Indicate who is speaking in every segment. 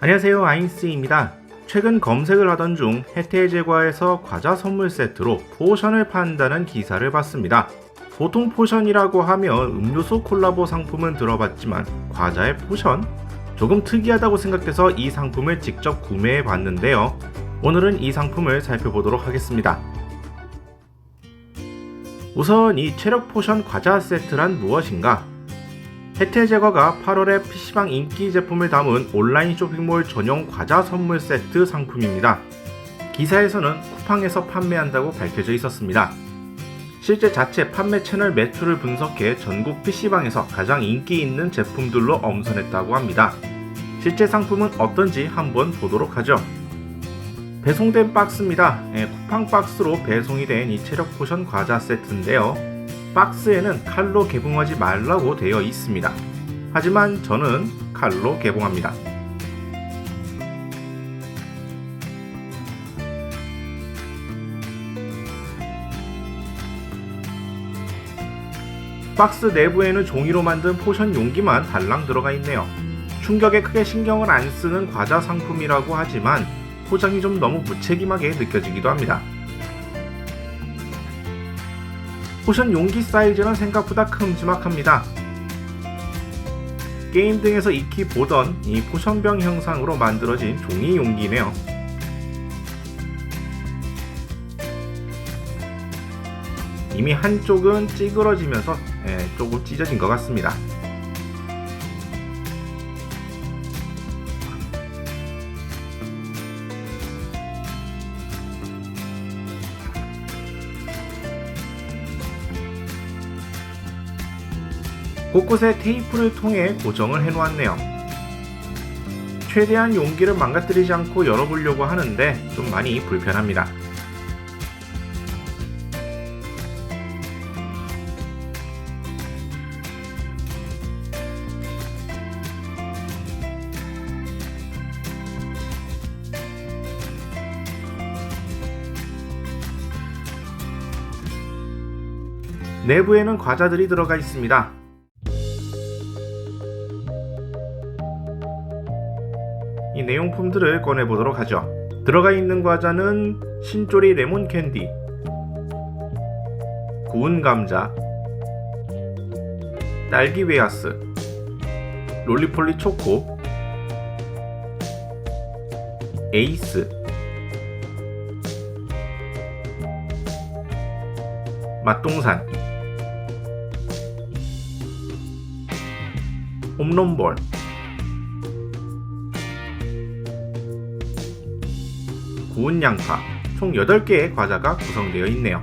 Speaker 1: 안녕하세요 아인스입니다. 최근 검색을 하던 중 혜태제과에서 과자 선물 세트로 포션을 판다는 기사를 봤습니다. 보통 포션이라고 하면 음료수 콜라보 상품은 들어봤지만 과자의 포션? 조금 특이하다고 생각돼서 이 상품을 직접 구매해 봤는데요. 오늘은 이 상품을 살펴보도록 하겠습니다. 우선 이 체력 포션 과자 세트란 무엇인가? 혜태제과가 8월에 PC방 인기 제품을 담은 온라인 쇼핑몰 전용 과자 선물 세트 상품입니다. 기사에서는 쿠팡에서 판매한다고 밝혀져 있었습니다. 실제 자체 판매 채널 매출을 분석해 전국 PC방에서 가장 인기 있는 제품들로 엄선했다고 합니다. 실제 상품은 어떤지 한번 보도록 하죠. 배송된 박스입니다. 예, 쿠팡 박스로 배송이 된 이 체력 포션 과자 세트인데요. 박스에는 칼로 개봉하지 말라고 되어 있습니다. 하지만 저는 칼로 개봉합니다. 박스 내부에는 종이로 만든 포션 용기만 달랑 들어가 있네요. 충격에 크게 신경을 안 쓰는 과자 상품이라고 하지만 포장이 좀 너무 무책임하게 느껴지기도 합니다. 포션 용기 사이즈는 생각보다 큼지막합니다. 게임 등에서 익히 보던 이 포션병 형상으로 만들어진 종이 용기네요. 이미 한쪽은 찌그러지면서 예, 조금 찢어진 것 같습니다. 곳곳에 테이프를 통해 고정을 해놓았네요. 최대한 용기를 망가뜨리지 않고 열어보려고 하는데 좀 많이 불편합니다. 내부에는 과자들이 들어가 있습니다. 이 내용품들을 꺼내보도록 하죠. 들어가 있는 과자는 신조리 레몬 캔디, 구운 감자, 딸기 웨하스, 롤리폴리 초코, 에이스, 맛동산, 홈런볼, 구운 양파, 총 8개의 과자가 구성되어 있네요.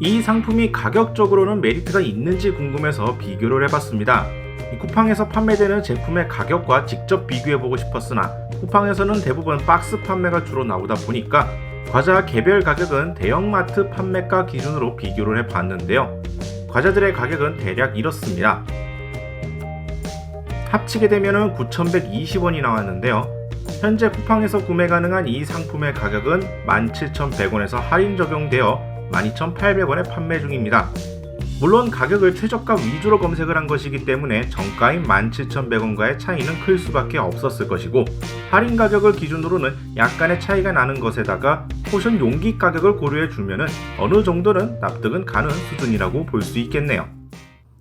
Speaker 1: 이 상품이 가격적으로는 메리트가 있는지 궁금해서 비교를 해봤습니다. 이 쿠팡에서 판매되는 제품의 가격과 직접 비교해보고 싶었으나 쿠팡에서는 대부분 박스 판매가 주로 나오다 보니까 과자 개별 가격은 대형마트 판매가 기준으로 비교를 해봤는데요. 과자들의 가격은 대략 이렇습니다. 합치게 되면 9,120원이 나왔는데요. 현재 쿠팡에서 구매 가능한 이 상품의 가격은 17,100원에서 할인 적용되어 12,800원에 판매 중입니다. 물론 가격을 최저가 위주로 검색을 한 것이기 때문에 정가인 17,100원과의 차이는 클 수밖에 없었을 것이고 할인 가격을 기준으로는 약간의 차이가 나는 것에다가 포션 용기 가격을 고려해 주면은 어느 정도는 납득은 가는 수준이라고 볼 수 있겠네요.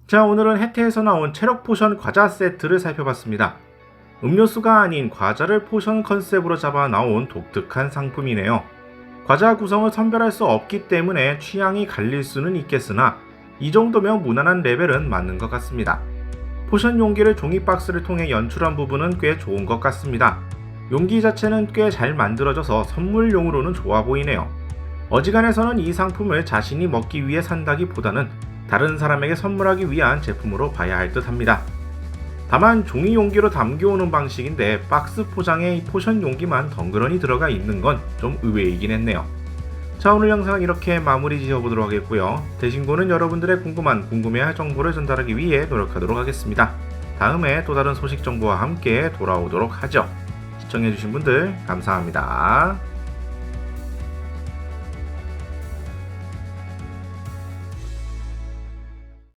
Speaker 1: 자 오늘은 혜태에서 나온 체력 포션 과자 세트를 살펴봤습니다. 음료수가 아닌 과자를 포션 컨셉으로 잡아 나온 독특한 상품이네요. 과자 구성을 선별할 수 없기 때문에 취향이 갈릴 수는 있겠으나 이 정도면 무난한 레벨은 맞는 것 같습니다. 포션 용기를 종이 박스를 통해 연출한 부분은 꽤 좋은 것 같습니다. 용기 자체는 꽤 잘 만들어져서 선물용으로는 좋아 보이네요. 어지간해서는 이 상품을 자신이 먹기 위해 산다기보다는 다른 사람에게 선물하기 위한 제품으로 봐야 할 듯 합니다. 다만 종이 용기로 담겨오는 방식인데 박스 포장에 이 포션 용기만 덩그러니 들어가 있는 건 좀 의외이긴 했네요. 자 오늘 영상은 이렇게 마무리 지어보도록 하겠고요. 대신고는 여러분들의 궁금한 궁금해할 정보를 전달하기 위해 노력하도록 하겠습니다. 다음에 또 다른 소식 정보와 함께 돌아오도록 하죠. 시청해주신 분들 감사합니다.